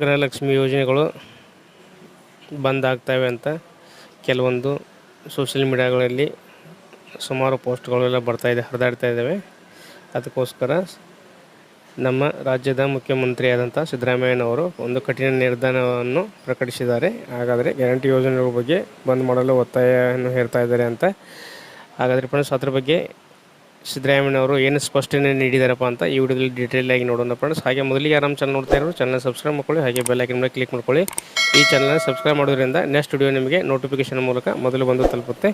ಗೃಹಲಕ್ಷ್ಮಿ ಯೋಜನೆಗಳು ಬಂದ್ ಆಗ್ತವೆ ಅಂತ ಕೆಲವೊಂದು ಸೋಷಿಯಲ್ ಮೀಡಿಯಾಗಳಲ್ಲಿ ಸುಮಾರು ಪೋಸ್ಟ್ಗಳೆಲ್ಲ ಬರ್ತಾ ಇದೆ, ಹರಿದಾಡ್ತಾ ಇದ್ದಾವೆ. ಅದಕ್ಕೋಸ್ಕರ ನಮ್ಮ ರಾಜ್ಯದ ಮುಖ್ಯಮಂತ್ರಿಯಾದಂಥ ಸಿದ್ದರಾಮಯ್ಯನವರು ಒಂದು ಕಠಿಣ ನಿರ್ಧಾರವನ್ನು ಪ್ರಕಟಿಸಿದ್ದಾರೆ. ಹಾಗಾದರೆ ಗ್ಯಾರಂಟಿ ಯೋಜನೆಗಳ ಬಗ್ಗೆ ಬಂದ್ ಮಾಡಲು ಒತ್ತಾಯವನ್ನು ಹೇಳ್ತಾ ಇದ್ದಾರೆ ಅಂತ. ಹಾಗಾದರೆ ಫ್ರೆಂಡ್ಸ್ ಅದ್ರ ಬಗ್ಗೆ ಸಿದ್ದರಾಮಯ್ಯನವರು ಏನು ಸ್ಪಷ್ಟನೆ ನೀಡಿದಾರಪ್ಪ ಅಂತ ಈ ವಿಡಿಯೋದಲ್ಲಿ ಡೀಟೇಲ್ ಆಗಿ ನೋಡೋಣ ಫ್ರೆಂಡ್ಸ್. ಹಾಗೆ ಮೊದಲಿಗೆ ಆರಾಮ್ ಚಾನಲ್ ನೋಡ್ತಾ ಇರೋರು ಚಾನಲ್ ಸಬ್ಸ್ಕ್ರೈಬ್ ಮಾಡ್ಕೊಳ್ಳಿ, ಹಾಗೆ ಬೆಲ್ ಐಕನ್ ಮೇಲೆ ಕ್ಲಿಕ್ ಮಾಡ್ಕೊಳ್ಳಿ. ಈ ಚಾನಲ್ನ ಸಬ್ಸ್ಕ್ರೈಬ್ ಮಾಡೋದ್ರಿಂದ ನೆಕ್ಸ್ಟ್ ವಿಡಿಯೋ ನಿಮಗೆ ನೋಟಿಫಿಕೇಶನ್ ಮೂಲಕ ಮೊದಲು ಬಂದು ತಲುಪುತ್ತೆ.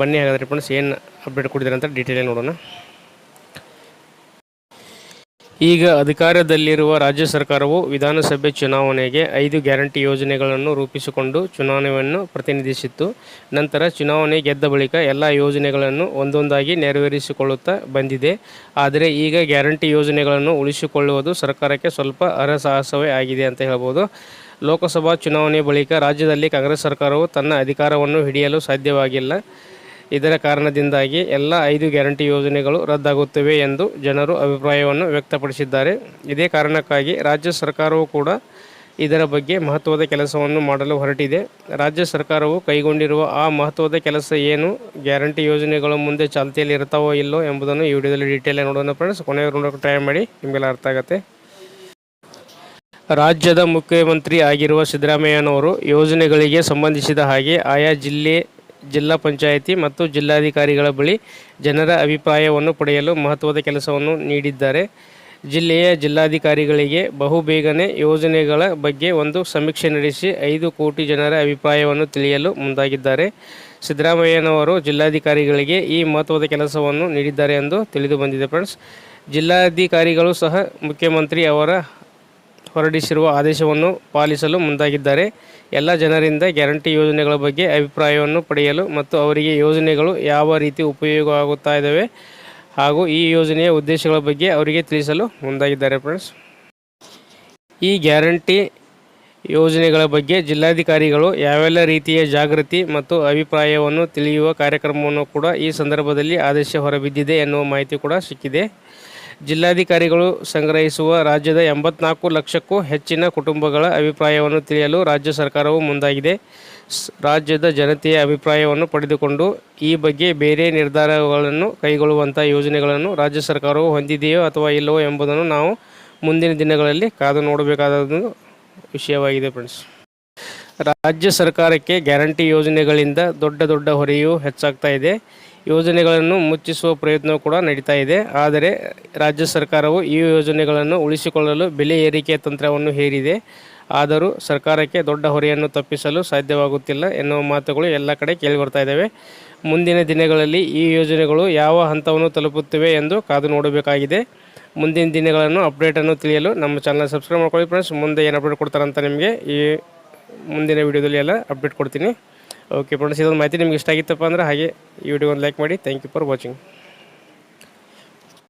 ಬನ್ನಿ ಹಾಗಾದರೆ ಫ್ರೆಂಡ್ಸ್ ಏನು ಅಪ್ಡೇಟ್ ಕೊಟ್ಟಿದ್ದಾರೆ ಅಂತ ಡೀಟೇಲಾಗಿ ನೋಡೋಣ. ಈಗ ಅಧಿಕಾರದಲ್ಲಿರುವ ರಾಜ್ಯ ಸರ್ಕಾರವು ವಿಧಾನಸಭೆ ಚುನಾವಣೆಗೆ ಐದು ಗ್ಯಾರಂಟಿ ಯೋಜನೆಗಳನ್ನು ರೂಪಿಸಿಕೊಂಡು ಚುನಾವಣೆಯನ್ನು ಪ್ರತಿನಿಧಿಸಿತ್ತು. ನಂತರ ಚುನಾವಣೆ ಗೆದ್ದ ಬಳಿಕ ಎಲ್ಲ ಯೋಜನೆಗಳನ್ನು ಒಂದೊಂದಾಗಿ ನೆರವೇರಿಸಿಕೊಳ್ಳುತ್ತಾ ಬಂದಿದೆ. ಆದರೆ ಈಗ ಗ್ಯಾರಂಟಿ ಯೋಜನೆಗಳನ್ನು ಉಳಿಸಿಕೊಳ್ಳುವುದು ಸರ್ಕಾರಕ್ಕೆ ಸ್ವಲ್ಪ ಅರಸಾಹಸವೇ ಆಗಿದೆ ಅಂತ ಹೇಳ್ಬೋದು. ಲೋಕಸಭಾ ಚುನಾವಣೆ ಬಳಿಕ ರಾಜ್ಯದಲ್ಲಿ ಕಾಂಗ್ರೆಸ್ ಸರ್ಕಾರವು ತನ್ನ ಅಧಿಕಾರವನ್ನು ಹಿಡಿಯಲು ಸಾಧ್ಯವಾಗಿಲ್ಲ. ಇದರ ಕಾರಣದಿಂದಾಗಿ ಎಲ್ಲ ಐದು ಗ್ಯಾರಂಟಿ ಯೋಜನೆಗಳು ರದ್ದಾಗುತ್ತವೆ ಎಂದು ಜನರು ಅಭಿಪ್ರಾಯವನ್ನು ವ್ಯಕ್ತಪಡಿಸಿದ್ದಾರೆ. ಇದೇ ಕಾರಣಕ್ಕಾಗಿ ರಾಜ್ಯ ಸರ್ಕಾರವು ಕೂಡ ಇದರ ಬಗ್ಗೆ ಮಹತ್ವದ ಕೆಲಸವನ್ನು ಮಾಡಲು ಹೊರಟಿದೆ. ರಾಜ್ಯ ಸರ್ಕಾರವು ಕೈಗೊಂಡಿರುವ ಆ ಮಹತ್ವದ ಕೆಲಸ ಏನು, ಗ್ಯಾರಂಟಿ ಯೋಜನೆಗಳು ಮುಂದೆ ಚಾಲ್ತಿಯಲ್ಲಿ ಇರ್ತಾವೋ ಇಲ್ಲೋ ಎಂಬುದನ್ನು ಈ ವಿಡಿಯೋದಲ್ಲಿ ಡೀಟೇಲ್ ನೋಡೋಣ ಫ್ರೆಂಡ್ಸ್ ಕೊನೆಯವರೆಗೂ ಟ್ರೈ ಮಾಡಿ, ನಿಮಗೆಲ್ಲ ಅರ್ಥ ಆಗುತ್ತೆ. ರಾಜ್ಯದ ಮುಖ್ಯಮಂತ್ರಿ ಆಗಿರುವ ಸಿದ್ದರಾಮಯ್ಯನವರು ಯೋಜನೆಗಳಿಗೆ ಸಂಬಂಧಿಸಿದ ಹಾಗೆ ಆಯಾ ಜಿಲ್ಲೆ ಜಿಲ್ಲಾ ಪಂಚಾಯಿತಿ ಮತ್ತು ಜಿಲ್ಲಾಧಿಕಾರಿಗಳ ಬಳಿ ಜನರ ಅಭಿಪ್ರಾಯವನ್ನು ಪಡೆಯಲು ಮಹತ್ವದ ಕೆಲಸವನ್ನು ನೀಡಿದ್ದಾರೆ. ಜಿಲ್ಲೆಯ ಜಿಲ್ಲಾಧಿಕಾರಿಗಳಿಗೆ ಬಹುಬೇಗನೆ ಯೋಜನೆಗಳ ಬಗ್ಗೆ ಒಂದು ಸಮೀಕ್ಷೆ ನಡೆಸಿ ಐದು ಕೋಟಿ ಜನರ ಅಭಿಪ್ರಾಯವನ್ನು ತಿಳಿಯಲು ಮುಂದಾಗಿದ್ದಾರೆ. ಸಿದ್ದರಾಮಯ್ಯನವರು ಜಿಲ್ಲಾಧಿಕಾರಿಗಳಿಗೆ ಈ ಮಹತ್ವದ ಕೆಲಸವನ್ನು ನೀಡಿದ್ದಾರೆ ಎಂದು ತಿಳಿದು ಬಂದಿದೆ ಫ್ರೆಂಡ್ಸ್. ಜಿಲ್ಲಾಧಿಕಾರಿಗಳು ಸಹ ಮುಖ್ಯಮಂತ್ರಿ ಅವರ ಹೊರಡಿಸಿರುವ ಆದೇಶವನ್ನು ಪಾಲಿಸಲು ಮುಂದಾಗಿದ್ದಾರೆ. ಎಲ್ಲ ಜನರಿಂದ ಗ್ಯಾರಂಟಿ ಯೋಜನೆಗಳ ಬಗ್ಗೆ ಅಭಿಪ್ರಾಯವನ್ನು ಪಡೆಯಲು ಮತ್ತು ಅವರಿಗೆ ಯೋಜನೆಗಳು ಯಾವ ರೀತಿ ಉಪಯೋಗ ಆಗುತ್ತಾ ಇದ್ದಾವೆ ಹಾಗೂ ಈ ಯೋಜನೆಯ ಉದ್ದೇಶಗಳ ಬಗ್ಗೆ ಅವರಿಗೆ ತಿಳಿಸಲು ಮುಂದಾಗಿದ್ದಾರೆ ಫ್ರೆಂಡ್ಸ್. ಈ ಗ್ಯಾರಂಟಿ ಯೋಜನೆಗಳ ಬಗ್ಗೆ ಜಿಲ್ಲಾಧಿಕಾರಿಗಳು ಯಾವೆಲ್ಲ ರೀತಿಯ ಜಾಗೃತಿ ಮತ್ತು ಅಭಿಪ್ರಾಯವನ್ನು ತಿಳಿಯುವ ಕಾರ್ಯಕ್ರಮವನ್ನು ಕೂಡ ಈ ಸಂದರ್ಭದಲ್ಲಿ ಆದೇಶ ಹೊರಬಿದ್ದಿದೆ ಎನ್ನುವ ಮಾಹಿತಿ ಕೂಡ ಸಿಕ್ಕಿದೆ. ಜಿಲ್ಲಾಧಿಕಾರಿಗಳು ಸಂಗ್ರಹಿಸುವ ರಾಜ್ಯದ ಎಂಬತ್ನಾಲ್ಕು ಲಕ್ಷಕ್ಕೂ ಹೆಚ್ಚಿನ ಕುಟುಂಬಗಳ ಅಭಿಪ್ರಾಯವನ್ನು ತಿಳಿಯಲು ರಾಜ್ಯ ಸರ್ಕಾರವು ಮುಂದಾಗಿದೆ. ರಾಜ್ಯದ ಜನತೆಯ ಅಭಿಪ್ರಾಯವನ್ನು ಪಡೆದುಕೊಂಡು ಈ ಬಗ್ಗೆ ಬೇರೆ ನಿರ್ಧಾರಗಳನ್ನು ಕೈಗೊಳ್ಳುವಂಥ ಯೋಜನೆಗಳನ್ನು ರಾಜ್ಯ ಸರ್ಕಾರವು ಹೊಂದಿದೆಯೋ ಅಥವಾ ಇಲ್ಲವೋ ಎಂಬುದನ್ನು ನಾವು ಮುಂದಿನ ದಿನಗಳಲ್ಲಿ ಕಾದು ನೋಡಬೇಕಾದ ವಿಷಯವಾಗಿದೆ ಫ್ರೆಂಡ್ಸ್. ರಾಜ್ಯ ಸರ್ಕಾರಕ್ಕೆ ಗ್ಯಾರಂಟಿ ಯೋಜನೆಗಳಿಂದ ದೊಡ್ಡ ದೊಡ್ಡ ಹೊರೆಯು ಹೆಚ್ಚಾಗ್ತಾ ಇದೆ. ಯೋಜನೆಗಳನ್ನು ಮುಚ್ಚಿಸುವ ಪ್ರಯತ್ನ ಕೂಡ ನಡೀತಾ ಇದೆ. ಆದರೆ ರಾಜ್ಯ ಸರ್ಕಾರವು ಈ ಯೋಜನೆಗಳನ್ನು ಉಳಿಸಿಕೊಳ್ಳಲು ಬೆಲೆ ಏರಿಕೆ ತಂತ್ರವನ್ನು ಹೇರಿದೆ. ಆದರೂ ಸರ್ಕಾರಕ್ಕೆ ದೊಡ್ಡ ಹೊರೆಯನ್ನು ತಪ್ಪಿಸಲು ಸಾಧ್ಯವಾಗುತ್ತಿಲ್ಲ ಎನ್ನುವ ಮಾತುಗಳು ಎಲ್ಲ ಕಡೆ ಕೇಳಿಬರ್ತಾ ಇದ್ದಾವೆ. ಮುಂದಿನ ದಿನಗಳಲ್ಲಿ ಈ ಯೋಜನೆಗಳು ಯಾವ ಹಂತವನ್ನು ತಲುಪುತ್ತವೆ ಎಂದು ಕಾದು ನೋಡಬೇಕಾಗಿದೆ. ಮುಂದಿನ ದಿನಗಳನ್ನು ಅಪ್ಡೇಟನ್ನು ತಿಳಿಯಲು ನಮ್ಮ ಚಾನಲ್ ಸಬ್ಸ್ಕ್ರೈಬ್ ಮಾಡ್ಕೊಳ್ಳಿ ಫ್ರೆಂಡ್ಸ್ ಮುಂದೆ ಏನು ಅಪ್ಡೇಟ್ ಕೊಡ್ತಾರಂತ ನಿಮಗೆ ಈ ಮುಂದಿನ ವೀಡಿಯೋದಲ್ಲಿ ಎಲ್ಲ ಅಪ್ಡೇಟ್ ಕೊಡ್ತೀನಿ. ಓಕೆ ಫ್ರೆಂಡ್ಸ್ ಇದೊಂದು ಮಾಹಿತಿ ನಿಮ್ಗೆ ಇಷ್ಟ ಆಗಿತ್ತಪ್ಪ ಅಂದ್ರೆ ಹಾಗೆ ಈ ವಿಡಿಯೋ ಒಂದು ಲೈಕ್ ಮಾಡಿ. Thank you for watching